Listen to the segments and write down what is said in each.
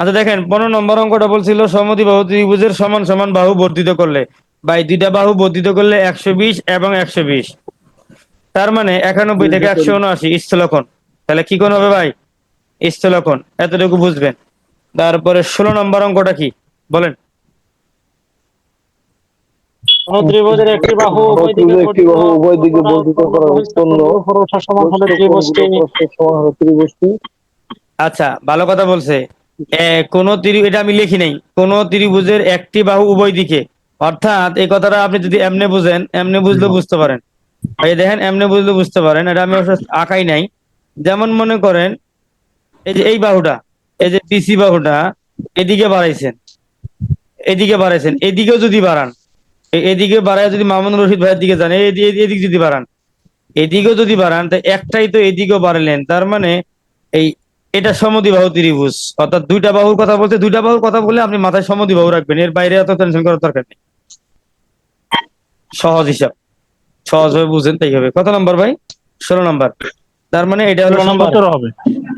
আচ্ছা দেখেন পনেরো নম্বর অঙ্কটা বলছিল সমতি বাহু ত্রিভুজের সমান সমান বাহু বর্ধিত করলে। বাই দুইটা বাহু বর্ধিত করলে একশো বিশ এবং একশো বিশ। তার মানে একানব্বই থেকে একশো উনআশি স্থলকোণ। তাহলে কি কোণ হবে ভাই? স্থলকোণ এতটুকু বুঝবেন। তারপরে ষোলো নম্বর অঙ্কটা কি? বলেন। ত্রিভুজের একটি বাহু উভয় দিকে একটি বাহু উভয় দিকে বর্ধিত করা উৎপন্ন সমান হলে ত্রিভুজটি প্রস্থের সমান হলো ত্রিভুজটি। আচ্ছা ভালো কথা বলছে। কোন ত্রিভুজ এটা আমি লিখি নাই। কোন ত্রিভুজের একটি বাহু উভয় দিকে। অর্থাৎ এই কথাটা আপনি যদি এমনি বুঝেন এমনি বুঝলে বুঝতে পারেন। এই দেখেন এমনি বুঝলে বুঝতে পারেন। এটা আমি আঁকাই নাই। যেমন মনে করেন এই যে এই বাহুটা এই যে পিসি বাহুটা এদিকে বাড়াইছেন। এদিকে বাড়াইছেন। এদিকেও যদি বাড়ান এদিকে বাড়ায় যদি মামুন রশিদ ভাইয়ের দিকে যান এদি- এদি- এদিক যদি বাড়ান। এদিকেও যদি বাড়ান তা একটাই তো এদিকেও বাড়ালেন। তার মানে এই এটা সমদ্বিবাহু ত্রিভুজ। অর্থাৎ দুইটা বাহুর কথা বলতে দুইটা বাহুর কথা বলে আপনি মাথায় সমদ্বিবাহু রাখবেন। এর বাইরে এত টেনশন করার দরকার নেই। সহজ হিসাব। সহজ ভাবে বুঝেন তাই হবে। কত নম্বর ভাই? ষোলো নম্বর। তার মানে এটা হলো হবে।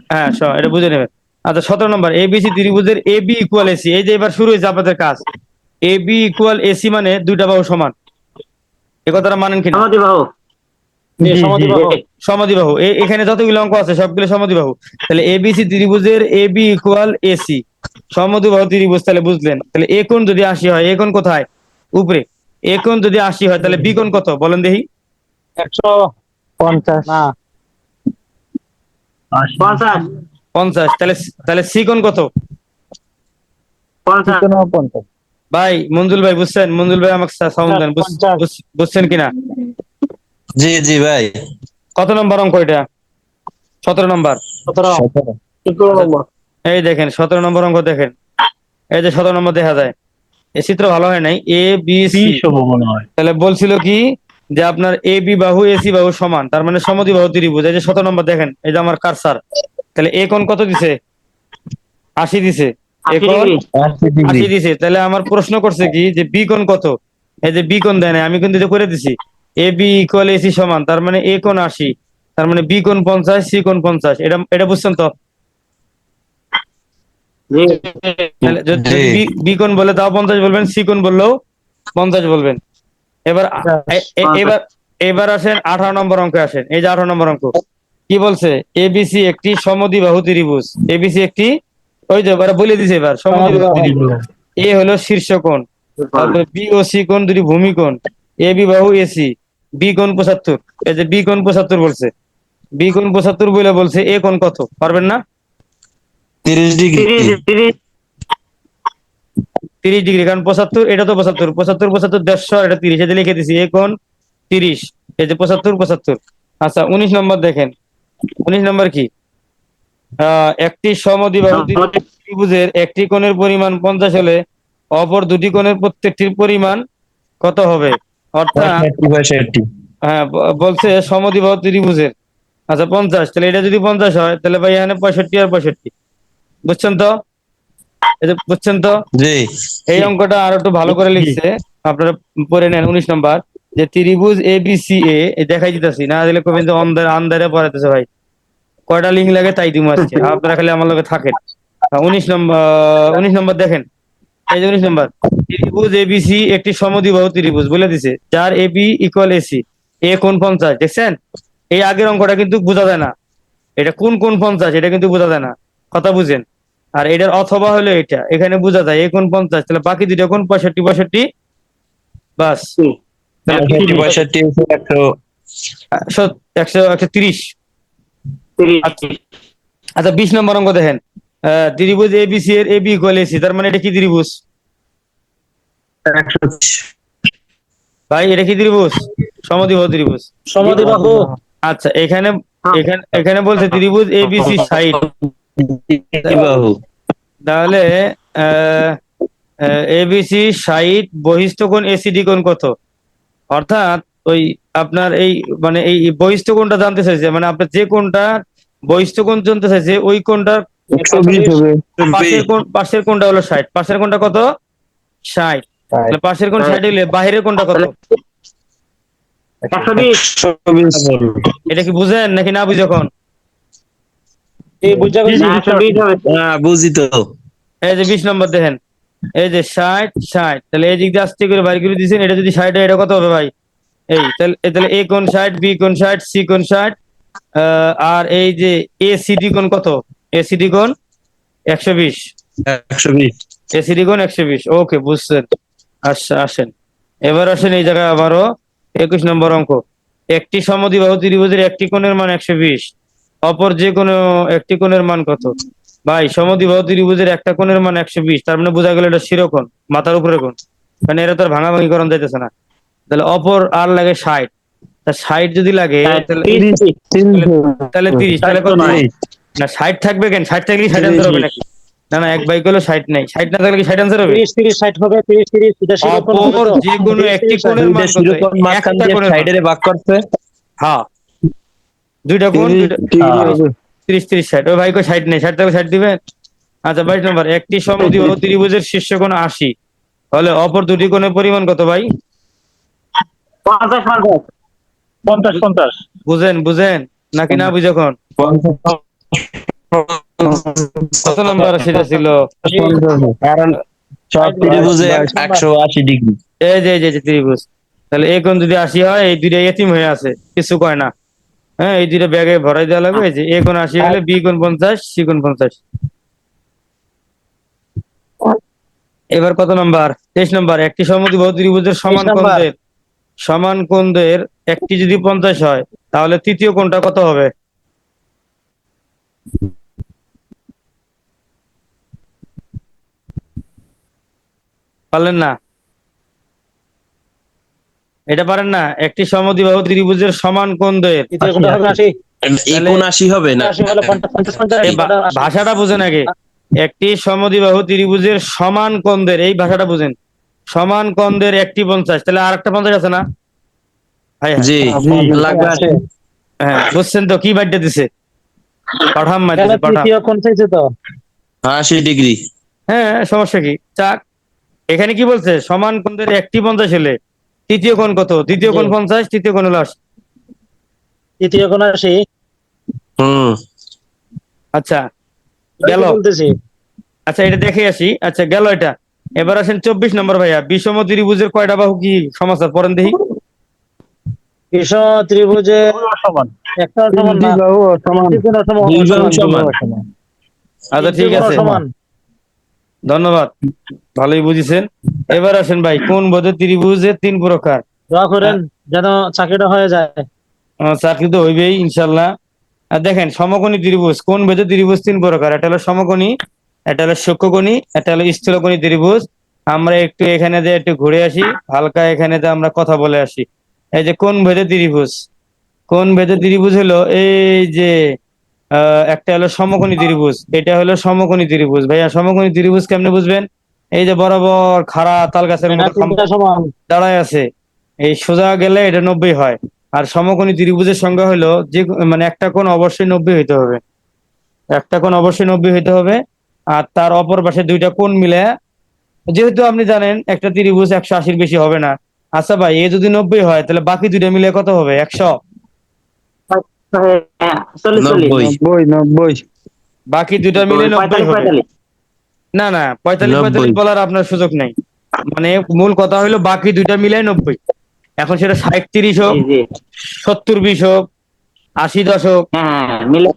হ্যাঁ স- এটা বুঝে নেবেন। আচ্ছা সতেরো নম্বর। এবিসি ত্রিভুজের এ বি ইকুয়াল এসি এই যে এবার শুরু হয়েছে আপনাদের কাজ। এ বি ইকুয়াল এসি মানে দুইটা বাহু সমান। এ কথাটা মানেন কিনা? সমদ্বিবাহু যে সমদ্বিবাহু সমদ্বিবাহু এ- এখানে যতগুলো অঙ্ক আছে সবগুলো সমদ্বিবাহু তাহলে এবিসি ত্রিভুজের এ বি ইকুয়াল এসি সমদ্বিবাহু ত্রিভুজ তাহলে বুঝলেন। তাহলে এ কোণ যদি আশি হয় এ কোণ কোথায়? উপরে। এ কোণ যদি আশি হয় তাহলে বি কোণ কত? বলেন দেখি। একশো পঞ্চাশ। পঞ্চাশ। তাহলে তাহলে সি কোণ কত? ভাই মঞ্জুল ভাই বুঝছেন? মঞ্জুল ভাই আমাকে সাউন্ড দেন। বুঝছেন কিনা? জি জি ভাই। কত নম্বর অঙ্ক এটা? সতেরো নম্বর। এই দেখেন সতেরো নম্বর অঙ্ক দেখেন। এই যে সতেরো নম্বর দেখা যায়। এই চিত্র ভালো হয় নাই? এ বি সি তাহলে বলছিল কি? যে আপনার এ বি বাহু এসি বাহু সমান। তার মানে সমদ্বি বাহু ত্রিভুজ। এই যে সতেরো নম্বর দেখেন এই যে আমার কারসার তাহলে এ কোন কত দিছে? আশি দিছে। আশি দিছে। তাহলে আমার প্রশ্ন করছে কি? যে বি কোন কত? এই যে বি কোন দেয় নাই, আমি কিন্তু করে দিছি। এ বি ইকুয়াল এসি সমান তার মানে এ কোণ আশি তার মানে বি কোণ পঞ্চাশ সি কোণ পঞ্চাশ এটা এটা বুঝছেন তো। বি- কোণ বলে তাও পঞ্চাশ বলবেন সি কোণ বললেও পঞ্চাশ বলবেন। এবার এবার এবার আসেন আঠারো নম্বর অঙ্কে আসেন এই যে আঠারো নম্বর অঙ্ক। কি বলছে? এবিসি একটি সমদ্বিবাহু ত্রিভুজ। এবিসি একটি ওই যে এবার বলে দিছে এবার সমদ্বিবাহু ত্রিভুজ। এ হলো শীর্ষকোণ তারপরে বি ও সি কোণ দুটি ভূমি কোণ। এ বি বাহু এসি বি কোণ পঁচাত্তর। এই যে বি কোণ পঁচাত্তর বলছে। বি কোণ পঁচাত্তর বলে বলছে এ কোণ কত? পারবেন না? তিরিশ ডিগ্রি। তিরিশ ডিগ্রি। কারণ পঁচাত্তর এটা তো পঁচাত্তর। পঁচাত্তর পঁচাত্তর দেড়শো আর এটা তিরিশ। এটা লিখে দিছি এ কোণ তিরিশ। এই যে পঁচাত্তর পঁচাত্তর। আচ্ছা উনিশ নম্বর দেখেন। উনিশ নম্বর কি? আহ একটি সমদ্বিবাহু ত্রিভুজের একটি কোণের পরিমাণ পঞ্চাশ হলে অপর দুটি কোণের প্রত্যেকটির পরিমাণ কত হবে? অর্থাৎ হ্যাঁ বলছে ত্রিভুজের। আচ্ছা পঞ্চাশ তাহলে এটা যদি পঞ্চাশ হয় তাহলে ভাই এখানে পঁয়ষট্টি আর পঁয়ষট্টি। বুঝছেন তো? বুঝছেন তো? জি। এই অঙ্কটা আর একটু ভালো করে লিখছে। আপনারা পড়ে নেন উনিশ নম্বর। যে ত্রিভুজ এ বি সি এ দেখাই দিতেছি। না দিলে কবেন যে অন্ধারে আন্দারে পড়াইতেছে ভাই। কয়টা লিঙ্ক লাগে তাই দিমু আজকে। আপনারা খালি আমার লগে থাকেন। উনিশ নম্বর উনিশ নম্বর দেখেন। এই উনিশ নম্বর ত্রিভুজ এ বি একটি সমদ্বিবাহু ত্রিভুজ বলে দিছে। যার A B equal AC A কোন পঞ্চাশ? দেখছেন? এই আগের অঙ্কটা কিন্তু বোঝা যায় না। এটা কোন কোন পঞ্চাশ? এটা কিন্তু বোঝা যায় না। কথা বুঝেন। আর এটার অথবা হলো এটা। এখানে বোঝা যায় এ কোন পঞ্চাশ? তাহলে বাকি দুটো কোন? পঁয়ষট্টি পঁয়ষট্টি? বাস। একশো একশো একশো তিরিশ। আচ্ছা আচ্ছা বিশ নম্বর অঙ্ক দেখেন। ত্রিভুজ এ বি সি এর এ বি ইকুয়াল এসি তার মানে এটা কি ত্রিভুজ? ভাই এটা কি ত্রিভুজ? সমদ্বিবাহু ত্রিভুজ। সমদ্বিবাহু। আচ্ছা এখানে এখানে এখানে বলছে ত্রিভুজ এ বি সি সাইড বাহু তাহলে এবিসি সাইড বহিস্থ কোণ এসিডি কোণ কত? অর্থাৎ ওই আপনার এই মানে এই বহিস্থ কোণটা জানতে চাইছে মানে আপনার যে কোণটা বহিস্থ কোণ জানতে চাইছে ওই কোণটার পাশের কোণ পাশের কোণটা হলো ষাট? পাশের কোণটা কত? ষাট। পাশের কোণ ষাট হলে বাহিরের কোণটা কত? এটা কি বুঝেন নাকি না বুঝে এখন? এই বুঝা হ্যাঁ তো। এই যে বিশ নম্বর দেখেন। এই যে ষাট ষাট। তাহলে এই দিক দিয়ে আস্তে করে বাইর করে দিয়েছেন। এটা যদি ষাট এটা কত হবে ভাই? এই তাহলে তাহলে এ কোন ষাট বি কোন ষাট সি কোন ষাট আর এই যে এ সিডি কোন কত? এ সিডি একশো বিশ। একশো বিশ। এসিডি একশো বিশ। ওকে বুঝছেন। আচ্ছা আসেন। এবার আসেন এই জায়গায় আবারও একুশ নম্বর অঙ্ক। একটি সমদ্বিবাহু ত্রিভুজের একটি কোণের মান একশো বিশ। অপর যে কোনো একটি কোণের মান কত? ভাই সমদ্বিবাহু ত্রিভুজের একটা কোণের মান একশো বিশ। তার মানে বোঝা গেল এটা শিরোকোণ মাথার উপরে কোণ। মানে এটা তো আর ভাঙাভাঙি করণ যাইতেছে না। তাহলে অপর আর লাগে ষাট। তা ষাট যদি লাগে তাহলে তিনশো তাহলে তিরিশ তাহলে কত? না ষাট থাকবে কেন? ষাট থাকলে ষাট আনসার হবে নাকি? না না এক বাইক হলো ষাট নাই। ষাট না থাকলে কি ষাট আনসার হবে? তিরিশ তিরিশ ষাট হবে তিরিশ তিরিশ এটা শিরোপণ হবে অপর যে কোনো একটি কোণের মান মাঝখান একটা দিয়ে কোণের মান। সাইডে ভাগ করছে হ্যাঁ। দুইটা কোণ দুইটা তিরিশ তিরিশ ষাট। ওই ভাই কো ষাট নেই? ষাট থাকলে ষাট দিবেন আচ্ছা বাইশ নম্বর একটি সমদ্বিবাহু ত্রিভুজের শীর্ষ কোণ আশি। তাহলে অপর দুটি কোণের পরিমাণ কত ভাই? পঞ্চাশ পঞ্চাশ। পঞ্চাশ পঞ্চাশ। বুঝেন বুঝেন? নাকি না বুঝে এখন? কত নম্বর সেটা ছিল? কারণ সব ত্রিভুজে একশো আশি ডিগ্রি এই যে এই যে ত্রিভুজ। তাহলে এই কোণ যদি আশি হয় এই দুইটা এতিম হয়ে আছে কিছু কয় না। হ্যাঁ এই দুইটা ব্যাগে ভরাই দেওয়া লাগবে এই যে এ কোণ আশি হলে বি কোণ পঞ্চাশ সি কোণ পঞ্চাশ। এবার কত নাম্বার তেইশ নম্বর একটি সমদ্বিবাহু ত্রিভুজের সমান নাম্বার। কোণদের সমান কোণদের একটি যদি পঞ্চাশ হয় তাহলে তৃতীয় কোণটা কত হবে? পারলেন না? এটা পারেন না? একটি সমদ্বিবাহু ত্রিভুজের সমান কোণদের তৃতীয় কোনটা হবে না। ভাষাটা বুঝেন আগে। একটি সমদ্বিবাহু ত্রিভুজের সমান কোণদের এই ভাষাটা বুঝেন। সমান কোণদের একটি পঞ্চাশ। তাহলে আর একটা পঞ্চাশ আছে না? আছে। হ্যাঁ বুঝছেন তো কি বাড়িটা দিছে? পাঠাম মাইতেছে পাঠাম তৃতীয় কোন চাইছে তো? আশি ডিগ্রি। হ্যাঁ সমস্যা কি? চাক এখানে কি বলছে? সমান কোণদের একটি পঞ্চাশ হলে তৃতীয় কোণ কত? তৃতীয় কোণ পঞ্চাশ তৃতীয় কোণ হলো আশি। তৃতীয় কোন আশি? হুম। আচ্ছা গেল। আচ্ছা এটা দেখে আসি। আচ্ছা গেল এটা। এবার আসেন চব্বিশ নম্বর ভাইয়া। বিষম ত্রিভুজের কয়টা বাহু কি সমাচার? পড়েন দেখি। কৃষ্ণ ত্রিভুজে সমান। একটা সমান না। সমান। সমান আচ্ছা ঠিক আছে। ধন্যবাদ। ভালোই বুঝেছেন। এবার আসেন ভাই কোন বোধে ত্রিভুজের তিন প্রকার? দোয়া করেন যেন চাকরিটা হয়ে যায়। চাকরি তো হইবেই ইনশাল্লাহ। আর দেখেন সমকোণী ত্রিভুজ কোন ভেদে ত্রিভুজ তিন প্রকার? একটা হলো সমকোণী একটা হলো সূক্ষ্মকোণী একটা হলো স্থূলকোণী ত্রিভুজ। আমরা একটু এখানে যে একটু ঘুরে আসি হালকা এখানে যে আমরা কথা বলে আসি। এই যে কোন ভেদে ত্রিভুজ? কোন ভেদে ত্রিভুজ হলো? এই যে আহ, একটা হলো সমকোণী ত্রিভুজ এটা হলো সমকোণী ত্রিভুজ। ভাইয়া সমকোণী ত্রিভুজ কেমনে বুঝবেন? এই যে বরাবর খাড়া তাল গাছের দাঁড়ায় আছে। এই সোজা গেলে এটা নব্বই হয়। আর সমকোণী ত্রিভুজের সংখ্যা হলো যে মানে একটা কোণ অবশ্যই নব্বই হইতে হবে। একটা কোণ অবশ্যই নব্বই হইতে হবে। আর তার অপর পাশে দুইটা কোণ মিলে যেহেতু আপনি জানেন একটা ত্রিভুজ একশো আশির বেশি হবে না। আচ্ছা ভাই এ যদি নব্বই হয় তাহলে বাকি দুইটা মিলে কত হবে? একশো হ্যাঁ, চল্লিশ চল্লিশ নব্বই নব্বই নব্বই বাকি দুইটা মিলে নব্বই হবে। না না পঁয়তাল্লিশ পঁয়তাল্লিশ বলার আপনার সুযোগ নেই। মানে মূল কথা হলো বাকি দুইটা মিলে নব্বই। এখন সেটা ষাট তিরিশ হোক সত্তর বিশ হোক আশি দশ হোক। হ্যাঁ হ্যাঁ মিলে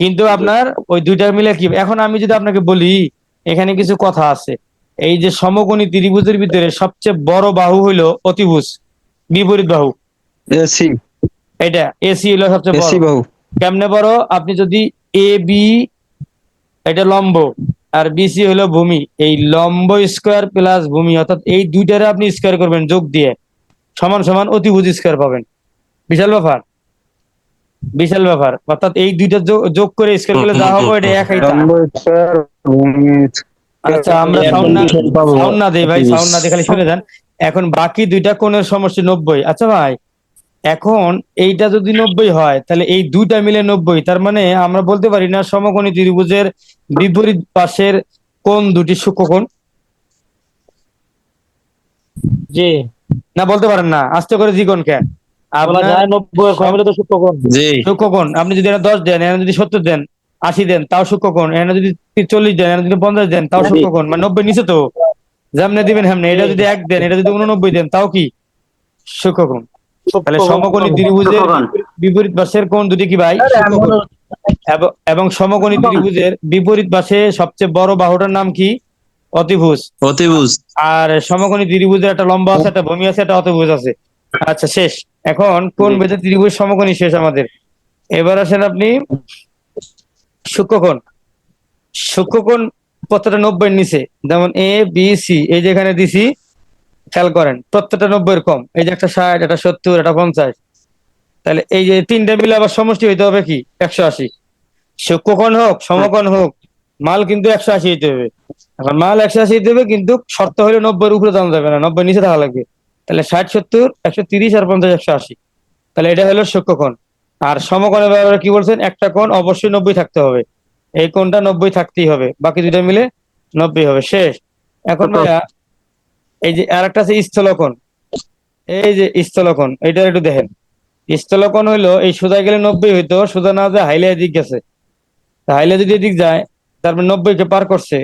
কিন্তু আপনার ওই দুইটা মিলে কি? এখন আমি যদি আপনাকে বলি এখানে কিছু কথা আছে। এই যে সমকোণী ত্রিভুজের ভিতরে সবচেয়ে বড় বাহু হইল অতিভুজ বিপরীত বাহু। এটা এসি হলো সবচেয়ে বড়। বাহু। কেমনে বড়? আপনি যদি এ বি এটা লম্ব আর বিসি হলো ভূমি। এই লম্ব স্কোয়ার প্লাস ভূমি অর্থাৎ এই দুইটারে আপনি স্কোয়ার করবেন যোগ দিয়ে। সমান সমান অতিভুজ স্কোয়ার পাবেন। বিশাল ব্যাপার। বিশাল ব্যাপার। অর্থাৎ এই দুইটা যোগ- করে স্কোয়ার করলে যা হবে এটা ভূমি আচ্ছা আমরা সাউন্ড না সাউন্ড না দেই ভাই সাউন্ড না দিয়ে খালি শুনে যান। এখন বাকি দুইটা কোণের সমষ্টি নব্বই। আচ্ছা ভাই এখন এইটা যদি নব্বই হয় তাহলে এই দুইটা মিলে নব্বই। তার মানে আমরা বলতে পারি না সমকোণী ত্রিভুজের বিপরীত পাশের কোন দুটি সূক্ষ্মকোণ জি। না বলতে পারেন না। আস্তে করে জি কোণ। কেন সূক্ষ্মকোণ আপনি যদি এটা দশ দেন এখানে যদি সত্তর দেন আশি দেন তাও সূক্ষ্মকোণ এখানে যদি চল্লিশ দেন এখানে যদি পঞ্চাশ দেন তাও সূক্ষ্মকোণ মানে নব্বই নিচে তো। যেমনে দিবেন হেমনে। এটা যদি এক দেন এটা যদি উননব্বই দেন তাও কি? সূক্ষ্মকোণ তাহলে সমকোণী ত্রিভুজের বিপরীত পাশের কোণ দুটি কি ভাই? এবং- সমকোণী ত্রিভুজের বিপরীত পাশে সবচেয়ে বড় বাহুটার নাম কি? অতিভুজ। অতিভুজ। আর সমকোণী ত্রিভুজের একটা লম্বা আছে একটা ভূমি আছে একটা অতিভুজ আছে। আচ্ছা শেষ। এখন কোন বেদে ত্রিভুজ সমকোণী শেষ আমাদের? এবার আসেন আপনি সূক্ষ্মকোণ। সূক্ষ্মকোণ পত্রটা নব্বই নিচে। যেমন এ বি সি এই যেখানে দিছি খেয়াল করেন, প্রত্যেকটা নব্বইয়ের কম। এই যে একটা ষাট, একটা সত্তর, একটা পঞ্চাশ। তাহলে এই যে তিনটা মিলে আবার সমষ্টি হইতে হবে কি? একশো আশি। সূক্ষ্মকোণ হোক, সমকোণ হোক, মাল কিন্তু একশো আশি হইতে হবে। এখন মাল একশো আশি হইতে হবে কিন্তু শর্ত হলে নব্বইয়ের উপরে দাম যাবে না নব্বই নিচে থাকা লাগবে। তাহলে ষাট, সত্তর, একশো তিরিশ আর পঞ্চাশ, একশো আশি। তাহলে এটা হলো সূক্ষ্মকোণ। আর সমকোণের ব্যাপারে কি বলছেন? একটা কোণ অবশ্যই নব্বই থাকতে হবে। এই কোণটা নব্বই থাকতেই হবে। বাকি দুইটা মিলে নব্বই হবে। শেষ। এখন ভাইয়া এই যে আর একটা আছে স্থলকোণ। এই যে স্থলকোণ এটা একটু দেখেন। স্থলকোণ হইল, এই সোজা গেলে নব্বই হইতো, সোজা না যায় হাইলে দিক গেছে। হাইলে যদি এদিক যায় তারপরে নব্বই কে পার করছে।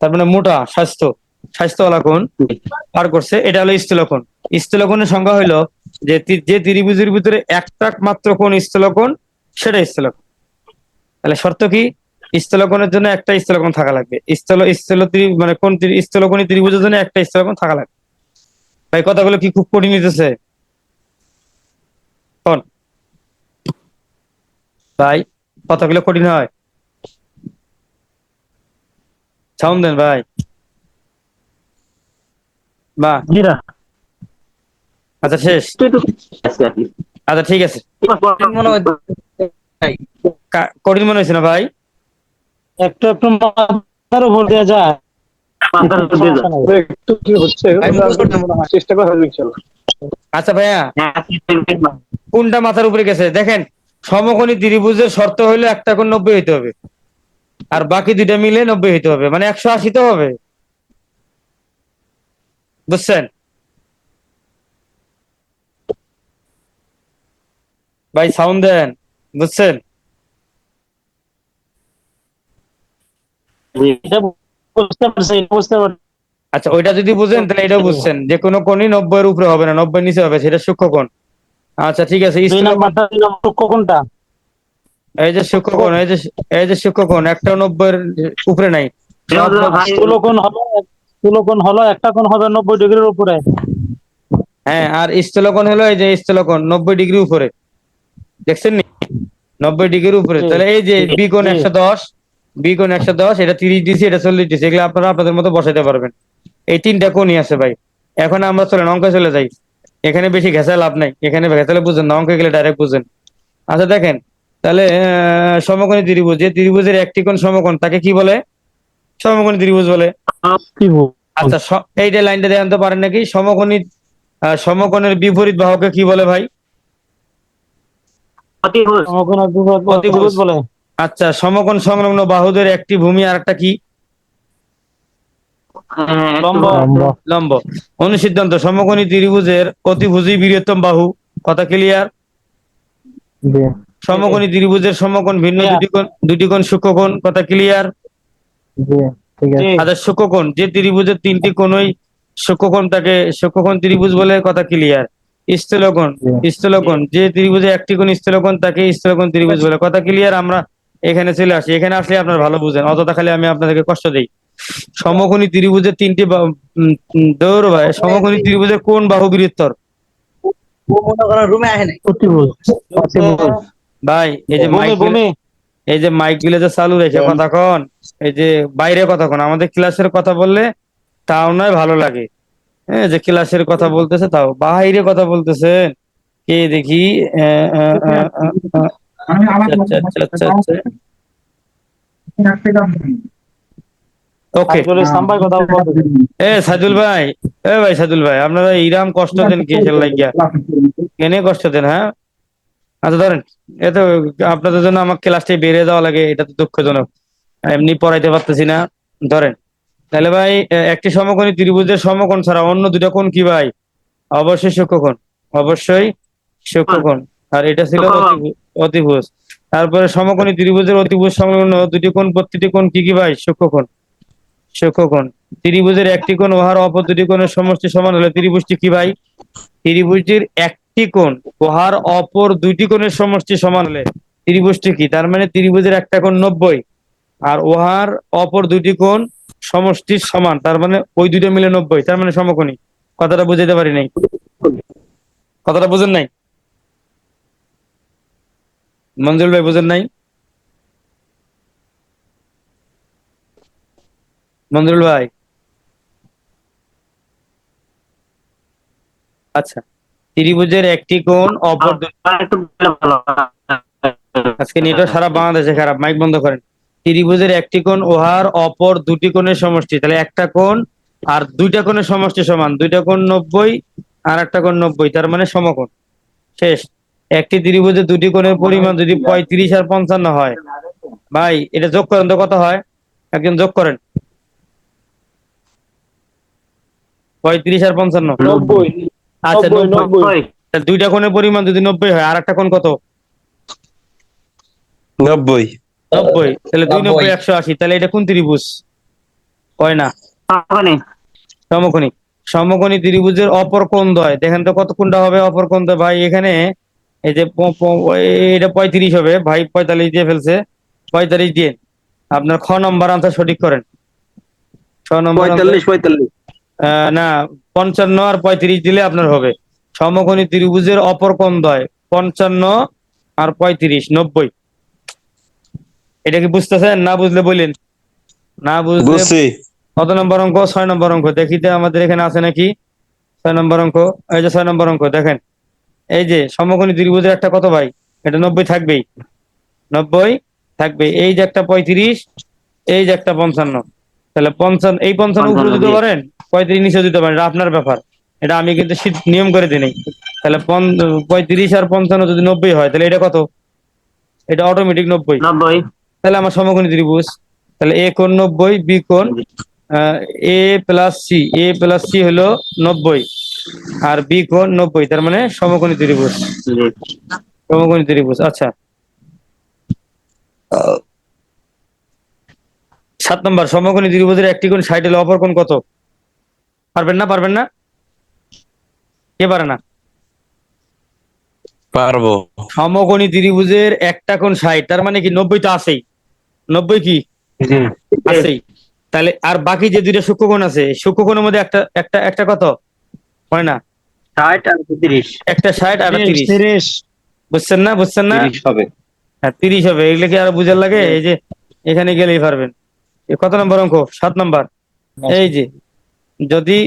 তার মানে মোটা, স্বাস্থ্য, স্বাস্থ্যওয়ালা কোণ পার করছে। এটা হলো স্থলকোণ। স্থলকোণের সংজ্ঞা হইল যে যে ত্রিভুজের ভিতরে একটা মাত্র কোণ স্থলকোণ, সেটা স্থলকোণ। তাহলে শর্ত কি? স্থলকোণের জন্য একটা স্থলকোণ থাকা লাগবে। স্থল স্থল ত্রি- মানে কোন স্থলকোণী ত্রিভুজের জন্য একটা স্থলকোণ থাকা লাগবে। ভাই কথাগুলো কি খুব কঠিন হইতেছে? ভাই কথাগুলো কঠিন হয়। সাউন্ড দেন ভাই। বা। আচ্ছা শেষ। আচ্ছা ঠিক আছে। কঠিন মনে হয়েছে না ভাই। একটু একটু মাথার উপর দেওয়া যায়। মাথার উপর দিয়ে যাও। একটু কি হচ্ছে চেষ্টা করা হবে ইনশাল্লাহ আচ্ছা ভাইয়া হ্যাঁ, কোনটা মাথার উপরে গেছে? দেখেন সমকোণী ত্রিভুজের শর্ত হইল একটা কোণ নব্বই হইতে হবে। আর বাকি দুইটা মিলে নব্বই হইতে হবে। মানে একশো আশি তো হবে। বুঝছেন? ভাই সাউন্ড দেন। বুঝছেন জি। এটা বুঝতে পারছি এটা বুঝতে পারছি আচ্ছা ওইটা যদি বুঝেন তাহলে এটা বুঝছেন যে কোনো কোণই নব্বই এর উপরে হবে না নব্বই নিচে হবে সেটা সূক্ষ্মকোণ আচ্ছা ঠিক আছে এই যে এই যে এই যে একটা নব্বই উপরে নাই। স্থূলকোণ হলো একটা কোণ হবে নব্বই ডিগ্রির উপরে। হ্যাঁ আর স্থলকোণ হলো এই যে স্থলকোণ নব্বই ডিগ্রি উপরে। দেখছেন নি? নব্বই ডিগ্রির উপরে। তাহলে এই যে বি কোণ একশো দশ বি কোণ একশো দশ এটা তিরিশ ডিসি এটা চল্লিশ ডিসি এগুলো আপনারা আপনাদের মতো বসাইতে পারবেন। এই তিনটা কোণই আছে ভাই। এখন আমরা চলেন অঙ্কে চলে যাই। এখানে বেশি ঘেঁষায় লাভ নাই। এখানে ঘেঁচালে বুঝেন না অঙ্কে গেলে ডাইরেক্ট বুঝেন। আচ্ছা দেখেন তাহলে সমকোণী ত্রিভুজ যে ত্রিভুজের একটি কোণ সমকোণ তাকে কি বলে? সমকোণী ত্রিভুজ বলে। আচ্ছা এইটা লাইনটা দেখাতে পারেন নাকি? সমকোণী সমকোণের বিপরীত বাহুকে কি বলে ভাই? অতিভুজ। সমকোণ অতিভুজ। অতিভুজ বলে। আচ্ছা সমকোণ সংলগ্ন বাহুদের একটি ভূমি আর একটা কি? লম্ব। লম্ব। অনুসিদ্ধান্ত সমকোণী ত্রিভুজের অতিভুজই বৃহত্তম বাহু। কথা ক্লিয়ার সমকোণী ত্রিভুজের সমকোণ ভিন্ন দুটি কোণ দুটি কোণ সূক্ষ্মকোণ কথা ক্লিয়ার। আচ্ছা সূক্ষ্মকোণ যে ত্রিভুজের তিনটি কোণই সূক্ষ্মকোণ তাকে সূক্ষ্মকোণ ত্রিভুজ বলে কথা ক্লিয়ার স্থলকোণ স্থলকোণ যে ত্রিভুজে একটি কোণ স্থলকোণ তাকে স্থলকোণ ত্রিভুজ বলে কথা ক্লিয়ার আমরা এখানে চলে আসি। এখানে আসলে আপনার ভালো বুঝেন। অতটা খালি আমি আপনাদেরকে কষ্ট দেই। সমকোণী ত্রিভুজের তিনটি দৌড় ভাই সমকোণী ত্রিভুজের কোন বাহু বৃহত্তর ভাই এই যে মাইক এই যে মাইকগুলো যে চালু রেখে কন এই যে বাইরে কথা কন। আমাদের ক্লাসের কথা বললে তাও নয় ভালো লাগে। হ্যাঁ যে ক্লাসের কথা বলতেছে তাও। বাইরে কথা বলতেছেন। কে দেখি? আচ্ছা আচ্ছা আচ্ছা আচ্ছা। ওকে কথা এ সাইদুল ভাই এ ভাই সাইদুল ভাই আপনারা ইরাম কষ্ট দেন কিসের লাগিয়া কেনে কষ্ট দেন হ্যাঁ? আচ্ছা ধরেন এ তো আপনাদের জন্য আমার ক্লাসটাই বেরিয়ে দেওয়া লাগে এটা তো দুঃখজনক। এমনি পড়াইতে পারতেছি না। ধরেন তাহলে ভাই একটি সমকোণী ত্রিভুজের সমকোণ ছাড়া অন্য দুটা কোণ কি ভাই? অবশ্যই সূক্ষ্মকোণ। অবশ্যই সূক্ষ্মকোণ। আর এটা ছিল অতিভুজ। তারপরে সমকোণী ত্রিভুজের অতিভুজ সংলগ্ন দুটি কোণ প্রতিটি কোণ কি কি ভাই? সূক্ষ্মকোণ সূক্ষ্মকোণ ত্রিভুজের একটি কোণ ওহার অপর দুটি কোণের সমষ্টি সমান হলে ত্রিভুজটি কি ভাই? ত্রিভুজটির একটি কোণ ওহার অপর দুইটি কোণের সমষ্টি সমান হলে ত্রিভুজটি কি? তার মানে ত্রিভুজের একটা কোণ নব্বই আর ওহার অপর দুটি কোণ সমষ্টির সমান তার মানে ওই দুটো মিলে নব্বই তার মানে সমকোণী। কথাটা বুঝাইতে পারি নাই। কথাটা বুঝেন নাই? মঞ্জুল ভাই বুঝেন নাই? মঞ্জুল ভাই। আচ্ছা ত্রিভুজের একটি কোণ অপর। আজকে নেটওয়ার্ক সারা বাংলাদেশে খারাপ মাইক বন্ধ করেন। ত্রিভুজের একটি কোণ ওহার অপর দুটি কোণের সমষ্টি, তাহলে একটা কোণ আর দুইটা কোণের সমষ্টি সমান, দুইটা কোণ নব্বই আর একটা কোণ নব্বই, তার মানে সমকোণ। শেষ। একটি ত্রিভুজের দুটি কোণের পরিমাণ যদি পঁয়ত্রিশ আর পঞ্চান্ন হয়। ভাই এটা যোগ করেন তো কত হয়? একজন যোগ করেন। পঁয়ত্রিশ আর পঞ্চান্ন। আচ্ছা নব্বই, দুইটা কোণের পরিমাণ যদি নব্বই হয় আর একটা কোণ কত? নব্বই। নব্বই। তাহলে দুই নব্বই একশো আশি। তাহলে এটা কোন ত্রিভুজ? হয় না। সমকোণী। সমকোণী। ত্রিভুজের অপর কোণ দ্বয় দেখেন তো কত কোনটা হবে অপর কোণ দ্বয় ভাই এখানে এই যে এটা পঁয়ত্রিশ হবে। ভাই পঁয়তাল্লিশ দিয়ে ফেলছে। পঁয়তাল্লিশ দিয়ে। আপনার খ নম্বর আনসার সঠিক করেন। ছ নম্বর পঁয়তাল্লিশ পঁয়তাল্লিশ। আহ, না পঞ্চান্ন আর পঁয়ত্রিশ দিলে আপনার হবে। সমকোণী ত্রিভুজের অপর কোণ দয়। পঞ্চান্ন আর পঁয়ত্রিশ নব্বই। এটা কি বুঝতেছেন? না বুঝলে বললেন না বুঝলে বুঝছি। কত নম্বর অঙ্ক? ছয় নম্বর অঙ্ক। দেখিতে আমাদের এখানে আছে নাকি? ছয় নম্বর অঙ্ক। এই যে ছয় নম্বর অঙ্ক দেখেন। এই যে সমকোণী ত্রিভুজের একটা কত ভাই? এটা নব্বই থাকবেই। নব্বই থাকবে। এই যে একটা পঁয়ত্রিশ এই যে একটা পঞ্চান্ন। তাহলে পঞ্চান্ন এই পঞ্চান্ন উপরে দিতে পারেন পঁয়ত্রিশ নিচে দিতে পারেন। আপনার ব্যাপার। এটা আমি কিন্তু শীত- নিয়ম করে দিই তাহলে পঁয়ত্রিশ আর পঞ্চান্ন যদি নব্বই হয় তাহলে এটা কত? এটা অটোমেটিক নব্বই। নব্বই। তাহলে আমার সমকোণী ত্রিভুজ। তাহলে এ কোণ নব্বই বি কোণ A plus C. A plus C হলো নব্বই। আর বি কোণ নব্বই তার মানে সমকোণী ত্রিভুজ। সমকোণী ত্রিভুজ আচ্ছা। সাত নম্বর সমকোণী ত্রিভুজের একটি কোণ ষাট হলে অপর কোণ কত? পারবেন না পারবেন না? কে পারে না? পারব। সমকোণী ত্রিভুজের একটা কোণ ষাট তার মানে কি নব্বই তো আছেই। নব্বই কি। আছেই। তাহলে আর বাকি যে দুইটা সূক্ষ্মকোণ আছে সূক্ষ্মকোণের মধ্যে একটা একটা একটা কত? হয় না? ষাট আর পঁয়ত্রিশ। একটা ষাট আর তিরিশ তিরিশ। তিরিশ। বুঝছেন না? বুঝছেন না? হবে। হ্যাঁ তিরিশ হবে। এগুলো কি আর বুঝার লাগে? এই যে এখানে গেলেই পারবেন। কত নম্বর অঙ্ক? সাত নম্বর। এই যে যদি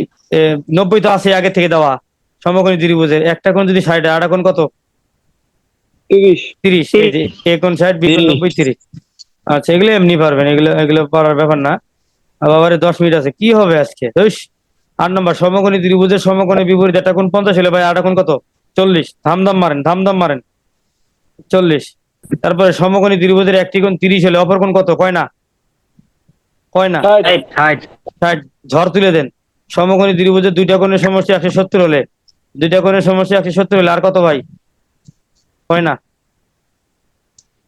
নব্বই তো আছে আগে থেকে দেওয়া। সমকোণী ত্রিভুজের। একটা কোণ যদি ষাট আর কোণ কত? তিরিশ। তিরিশ। এই যে এ কোণ ষাট বি নব্বই তিরিশ। আচ্ছা এগুলো এমনি পারবেন। এগুলো এগুলো পারার ব্যাপার না। আবার দশ মিনিট আছে। কি হবে আজকে? দোষ আট নম্বর সমকোণী ত্রিভুজের সমকোণী বিপরীত একটা কোণ পঞ্চাশ হলে ভাই? আটা কোণ কত? চল্লিশ। ধামধাম মারেন ধামধাম মারেন। চল্লিশ। তারপরে সমকোণী ত্রিভুজের একটি কোণ তিরিশ হলে অপর কোণ কত? কয় না? কয় না? ষাট, ঝড় তুলে দেন। সমকোণী ত্রিভুজের দুইটা কোণের সমষ্টি একশো সত্তর হলে। দুইটা কোণের সমষ্টি একশো সত্তর হলে আর কত ভাই? কয় না?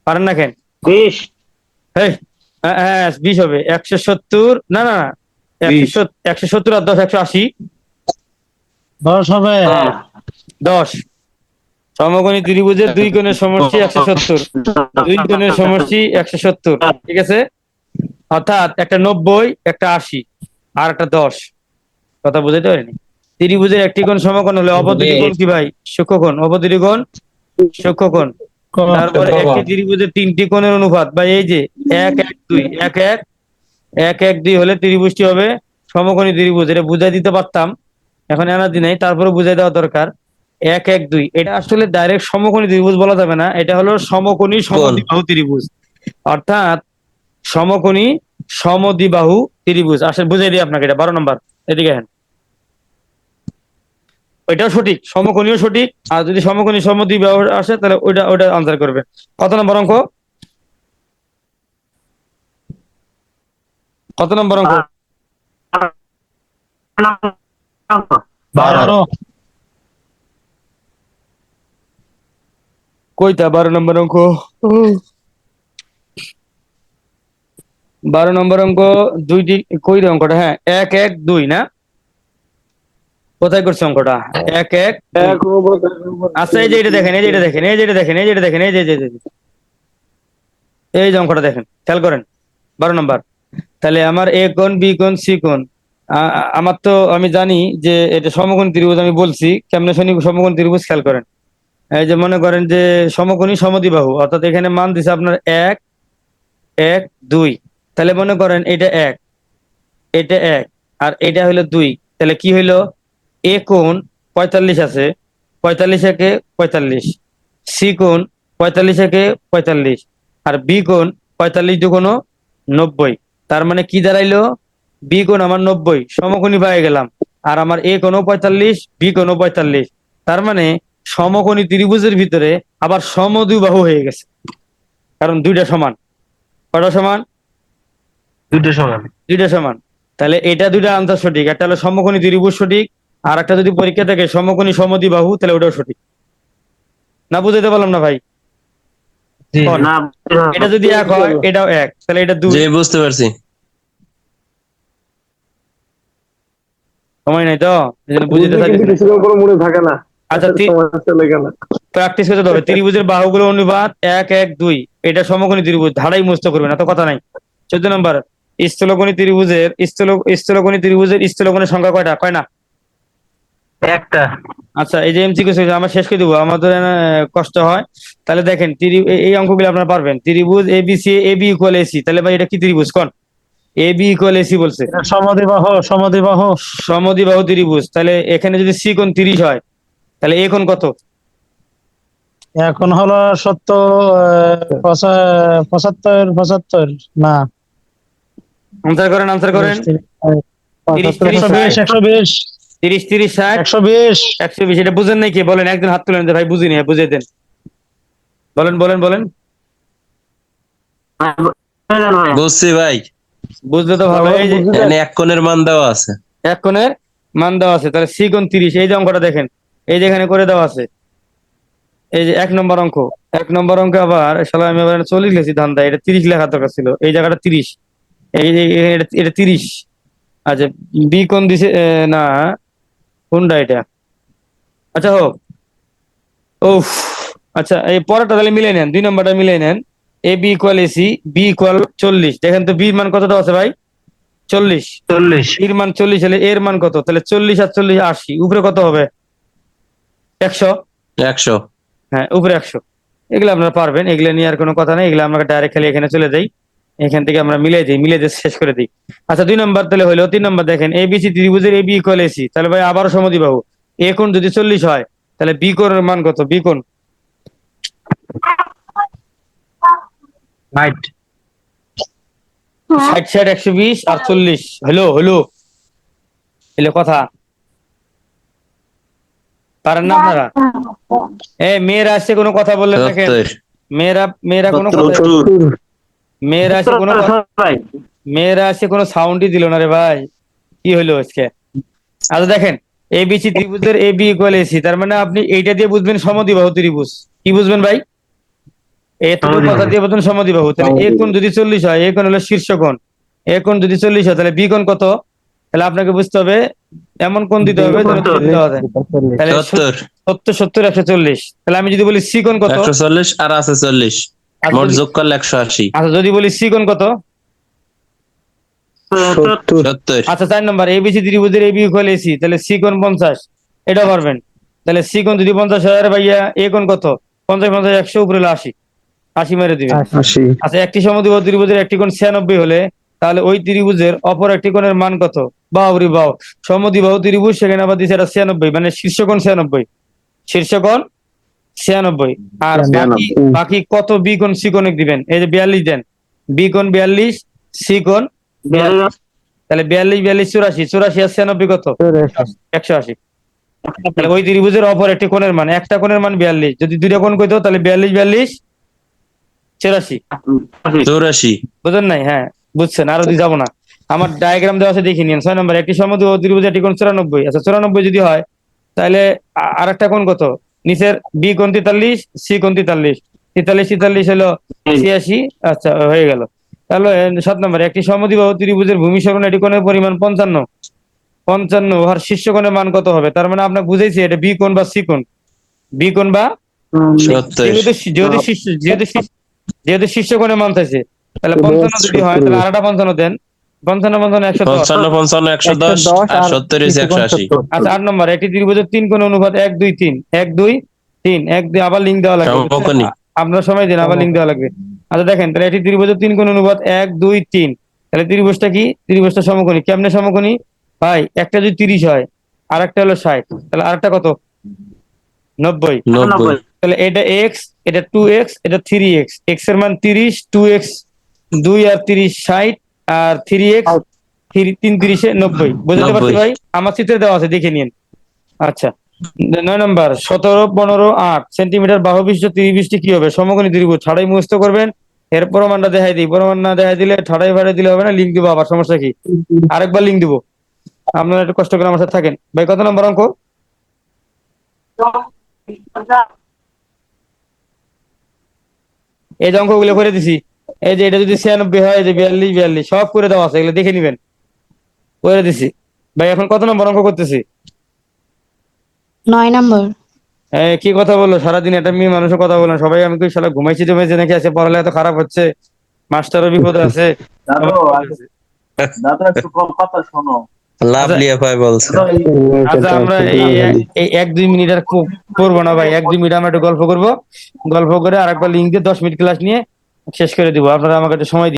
পারেন না কেন? বিশ। হ্যাঁ হ্যাঁ বিশ হবে। একশো সত্তর না না না একশো সত্তর আর দশ একশো আশি। দশ হবে। হ্যাঁ। দশ। সমকোণী ত্রিভুজের দুই কোণের সমষ্টি একশো সত্তর। দুই কোণের সমষ্টি একশো সত্তর। ঠিক আছে? অর্থাৎ একটা নব্বই একটা আশি আর একটা দশ। কথা বুঝাইতে পারিনি? ত্রিভুজের একটি কোণ সমকোণ হলে অপর দুটি কোণ কি ভাই? সূক্ষ্মকোণ অপর দুটি কোণ সূক্ষ্মকোণ তারপরে একটি ত্রিভুজের তিনটি কোণের অনুপাত। বা এই যে এক এক দুই। এক এক এক এক দুই হলে ত্রিভুজটি হবে সমকোণী ত্রিভুজ এটা বুঝাই দিতে পারতাম এখন এনার্জি নাই তারপরে বুঝাই দেওয়া দরকার। এক এক দুই এটা আসলে ডাইরেক্ট সমকোণী ত্রিভুজ বলা যাবে না এটা হলো সমকোণী সমদ্বিবাহু ত্রিভুজ। অর্থাৎ সমকোণী সমদ্বিবাহু ত্রিভুজ আসলে বুঝাই দিই আপনাকে এটা বারো নম্বর এদিকে হ্যাঁ ওইটাও সঠিক সমকোণীয় সঠিক আর যদি সমকোণী সমদ্বিবাহু আসে তাহলে ওইটা ওইটা আনসার করবে। কত নম্বর অঙ্ক? কত নম্বর অঙ্ক বারো কইতা বারো নম্বর অঙ্ক বারো নম্বর অঙ্ক দুইটি কই অঙ্কটা হ্যাঁ এক এক দুই না কোথায় করছে অঙ্কটা এক এক। আচ্ছা এই যে এটা দেখেন এই যে এটা দেখেন এই যে এটা দেখেন এই যে এটা দেখেন এই যে- এই যে অঙ্কটা দেখেন খেয়াল করেন বারো নম্বর তাহলে আমার এ কোণ, বি কোণ, সি আ- আমার তো আমি জানি যে এটা সমকোণ ত্রিভুজ আমি বলছি, কেমনে শনি সমকোণ ত্রিভুজ খেয়াল করেন? এই যে মনে করেন যে সমকোণী সমদ্বিবাহু, অর্থাৎ এখানে মান দিছে আপনার এক এক, দুই। তাহলে মনে করেন এটা এক এটা এক, আর এটা হলো দুই। তাহলে কি হইল? এ কোণ পঁয়তাল্লিশ আছে, পঁয়তাল্লিশ একে পঁয়তাল্লিশ, সি কোণ পঁয়তাল্লিশ একে পঁয়তাল্লিশ, আর বি কোণ পঁয়তাল্লিশ দুগুণ নব্বই। তার মানে কি দাঁড়াইলো? বি কোণ আমার নব্বই সমকোণী পেয়ে গেলাম। আর আমার এ কোণও পঁয়তাল্লিশ বি কোণও পঁয়তাল্লিশ। তার মানে সমকোণী ত্রিভুজের ভিতরে আবার সমদ্বিবাহু হয়ে গেছে। কারণ দুইটা সমান। কয়টা সমান? দুটো সমান। দুইটা সমান। তাহলে এটা দুইটা আনসার সঠিক। একটা হলো সমকোণী ত্রিভুজ সঠিক আর একটা যদি পরীক্ষা থাকে সমকোণী সমদ্বিবাহু তাহলে ওটাও সঠিক। না বুঝাইতে পারলাম না ভাই? এটা যদি এক হয় এটাও এক। তাহলে এটা দুই। বুঝতে পারছি। সময় নাই তো? বুঝতে মনে থাকে না। আচ্ছা প্র্যাকটিস করতে হবে। ত্রিভুজের বাহুগুলো অনুপাত এক এক দুই। এটা সমকোণী ত্রিভুজ ধারাই মুস্ত করবে না তো কথা নাই। চোদ্দ নম্বর স্থলকোণী ত্রিভুজের স্থল স্থলকোণী ত্রিভুজের স্থলকোণের সংখ্যা কয়টা? কয় না? একটা। আচ্ছা এই যে এমসিকিউ আমরা শেষ করে দেবো। আমাদের কষ্ট হয়। তাহলে দেখেন এই- অঙ্কগুলো আপনারা পারবেন। ত্রিভুজ A B C A B equal AC তাহলে ভাই এটা কি ত্রিভুজ? কোন? এ বি ইকুয়াল এসি বলছে। সমাধিবাহ সমাধিবাহ সমদ্বিবাহু। ত্রিভুজ। তাহলে এখানে যদি সি কোণ তিরিশ হয় তাহলে এ কোণ কত? এখন হলো সত্য আহ, পঁচাত্তর পঁচাত্তর। না। আনসার করেন আনসার করেন। তিরিশ, তিরিশ, একশো বিশ তিরিশ তিরিশ ষাট। একশো বিশ। একশো বিশ এটা বুঝেন নাই কি? বলেন একদিন হাত তুলেন ভাই বুঝিনি হ্যাঁ, বুঝিয়ে দেন। বলেন বলেন বলেন। বুঝছি ভাই। বুঝলে তো ভালো এই যে এক কোণের মান দেওয়া আছে। এক কোণের মান দেওয়া আছে তাহলে সি কোণ তিরিশ এই যে অঙ্কটা দেখেন এই যে এখানে করে দেওয়া আছে। এই যে এক নম্বর অঙ্ক এক নম্বর অঙ্ক আবার শালা আমি আবার চল্লিশ লিখেছি ধান্দা এটা তিরিশ লেখা দরকার ছিল এই জায়গাটা তিরিশ এই যে এটা- এটা তিরিশ। আচ্ছা বি কোণ দিছে না কোনটা এটা? আচ্ছা হোক। উফ আচ্ছা এই পরেরটা তাহলে মিলে নেন দুই নম্বরটা মিলে নেন। A B equal AC B equal চল্লিশ। দেখেন তো বির মান কত দেওয়া আছে ভাই? চল্লিশ। চল্লিশ। এর মান চল্লিশ হলে এর মান কত? তাহলে চল্লিশ আর চল্লিশ আশি। উপরে কত হবে? একশো। একশো। হ্যাঁ উপরে একশো। এগুলো আপনারা পারবেন। এগুলো নিয়ে আর কোনো কথা নেই। এগুলো আমরা ডাইরেক্ট খালি এখানে চলে যাই। এখান থেকে আমরা মিলে দিই মিলে দিয়ে শেষ করে দিই। আচ্ছা দুই নম্বর তাহলে হলো তিন নম্বর দেখেন এ বি সি ত্রিভুজের এ বি ইকুয়াল এসি তাহলে ভাই আবারও সমদ্বিবাহু এ কোণ যদি চল্লিশ হয় তাহলে বি কোণের মান কত? বি কোণ? রাইট ষাট ষাট একশো বিশ আর চল্লিশ হলো হলো এলো কথা। পারেন না আপনারা? এ মেয়েরা আসছে কোনো কথা বললে দেখেন মেয়েরা মেয়েরা কোনো কথা মেয়েরা আসে কোনো ভাই। মেয়েরা আসে কোনো সাউন্ডই দিল না রে ভাই। কি হলো আজকে? আচ্ছা দেখেন এ বি সি ত্রিভুজের এ বি ইকুয়াল এসি তার মানে আপনি এইটা দিয়ে বুঝবেন সমদ্বিবাহু ত্রিভুজ। কি বুঝবেন ভাই? কথা দিয়ে সমদ্বিবাহু তাহলে এ কোণ যদি চল্লিশ হয় এ কোণ হলো শীর্ষ কোণ এ কোণ যদি চল্লিশ হয় তাহলে বি কোণ কত? তাহলে আপনাকে বুঝতে হবে এমন কোণ দিতে হবে তাহলে সত্তর। সত্তর একশো চল্লিশ। তাহলে আমি যদি বলি সি কোণ কত? একশো চল্লিশ আর আছে চল্লিশ। মোট যোগ করলে একশো আশি। আচ্ছা যদি বলি সি কোণ কত? আচ্ছা চার নম্বর এবিসি ত্রিভুজের এবি ইকুয়াল এসি তাহলে সি কোণ পঞ্চাশ। এটা পারবেন। তাহলে সি কোণ যদি পঞ্চাশ হাজার ভাইয়া এ কোণ কত? পঞ্চাশ পঞ্চাশ একশো উপরে আশি। আশি মেরে দিবেন। আশি। আচ্ছা একটি সমদ্বিবাহু ত্রিভুজের একটি কোণ ছিয়ানব্বই হলে তাহলে ওই ত্রিভুজের অপর একটি কোণের মান কত? বাউরি বাউ। সমদ্বিবাহু ত্রিভুজ সেখানে আবার দিচ্ছে এটা ছিয়ানব্বই মানে শীর্ষকোণ ছিয়ানব্বই। শীর্ষকোণ ছিয়ানব্বই। আর বাকি বাকি কত বি কোণ সি কোণে দিবেন? এই যে বিয়াল্লিশ দেন। বি কোণ বিয়াল্লিশ। সি কোণ তাহলে বিয়াল্লিশ বিয়াল্লিশ চুরাশি। চুরাশি আর ছিয়ানব্বই কত? একশো আশি। তাহলে ওই ত্রিভুজের অপর একটি কোণের মান। একটা কোণের মান বিয়াল্লিশ। যদি দুইটা কোণ কইতো তাহলে বিয়াল্লিশ বিয়াল্লিশ। চুরাশি। চৌরাশি। বুঝেন নাই? হ্যাঁ বুঝছেন আরও দিয়ে যাব না। আমার ডায়াগ্রাম দেওয়া আছে দেখে নিন ছয় নম্বর একটি সমদ্বিবাহু ত্রিভুজ একটি কোণ চুরানব্বই। আচ্ছা চুরানব্বই যদি হয় তাহলে আর একটা কোণ কত? নিচের বি কোণ তেতাল্লিশ সি কোণ তেতাল্লিশ। তেতাল্লিশ তেতাল্লিশ হলো ছিয়াশি। আচ্ছা হয়ে গেল। তাহলে সাত নম্বর একটি সমদ্বিবাহু ত্রিভুজের ভূমি সরণ এটি কোণের পরিমাণ পঞ্চান্ন। পঞ্চান্ন আর শীর্ষ কোণের মান কত হবে? তার মানে আপনাকে বুঝেছি এটা বি কোণ বা সি কোণ। বি কোণ বা যেহেতু যেহেতু যেহেতু শীর্ষ যেহেতু শীর্ষ কোণে মান চাইছে তাহলে পঞ্চান্ন যদি হয় তাহলে আরেকটা পঞ্চান্ন দেন। পঞ্চান্ন পঞ্চান্ন একশো দশ। পঞ্চান্ন পঞ্চান্ন একশো দশ আর সত্তর একশো আশি। আচ্ছা আট নম্বর একটি ত্রিভুজের তিন কোণ অনুপাত এক দুই তিন। এক দুই তিন। এক দুই আবার লিঙ্ক দেওয়া লাগবে। আপনার সময় দিন আবার লিঙ্ক দেওয়া লাগবে। আচ্ছা দেখেন তাহলে একটি ত্রিভুজের তিন কোণ অনুপাত এক দুই তিন। তাহলে ত্রিভুজটা কি? ত্রিভুজটা সমকোণী। কেমনে সমকোণী? ভাই একটা যদি তিরিশ হয় আর একটা হলো ষাট। তাহলে আরেকটা কত? নব্বই। নব্বই। তাহলে এটা এক্স এটা টু এক্স এটা থ্রি এক্স এক্সের মান তিরিশ টু এক্স দুই আর তিরিশ ষাট আর থ্রি এক্স তিন তিরিশে নব্বই। বুঝতে পারছি ভাই? আমার চিত্রে দেওয়া আছে দেখে নিন। আচ্ছা। নয় নম্বর সতেরো পনেরো আট। সেন্টিমিটার বাহু বিশিষ্ট ত্রিবিশটি কি হবে? সমকোণী ত্রিভুজ। ছাড়াই মুখস্থ করবেন। এর প্রমাণটা দেখাই দিই। প্রমাণ না দেখাই দিলে ঠাড়াই ভাড়াই দিলে হবে না লিঙ্ক দিব আবার। সমস্যা কি? আরেকবার লিঙ্ক দিব। আপনারা একটু কষ্ট করে আমার সাথে থাকেন। ভাই কত নম্বর অঙ্ক? এই যে অঙ্কগুলো করে দিছি এই যে এটা যদি ছিয়ানব্বই হয় যে বিয়াল্লিশ বিয়াল্লিশ সব করে দেওয়া আছে এগুলো দেখে নিবেন। করে দিছি। ভাই এখন কত নম্বর অঙ্ক করতেছি? নয় নম্বর। এ, কি কথা বলল? সারাদিন একটা মেয়ে মানুষের কথা বললাম। সবাই আমি কি সালা ঘুমাইছি জমেছে নাকি আছে পড়ালে এত খারাপ হচ্ছে। মাস্টারও বিপদ আছে। দাদা একটু কম কথা শোনো। লাভ লিয়া পায় বলছে? আচ্ছা আমরা এই এক দুই মিনিট আর খুব করব না ভাই এক দুই মিনিট আমরা একটু গল্প করব। গল্প করে আরেকবার লিঙ্ক দিয়ে দশ মিনিট ক্লাস নিয়ে শেষ করে দিব। আপনারা আমাকে একটু সময় দিন।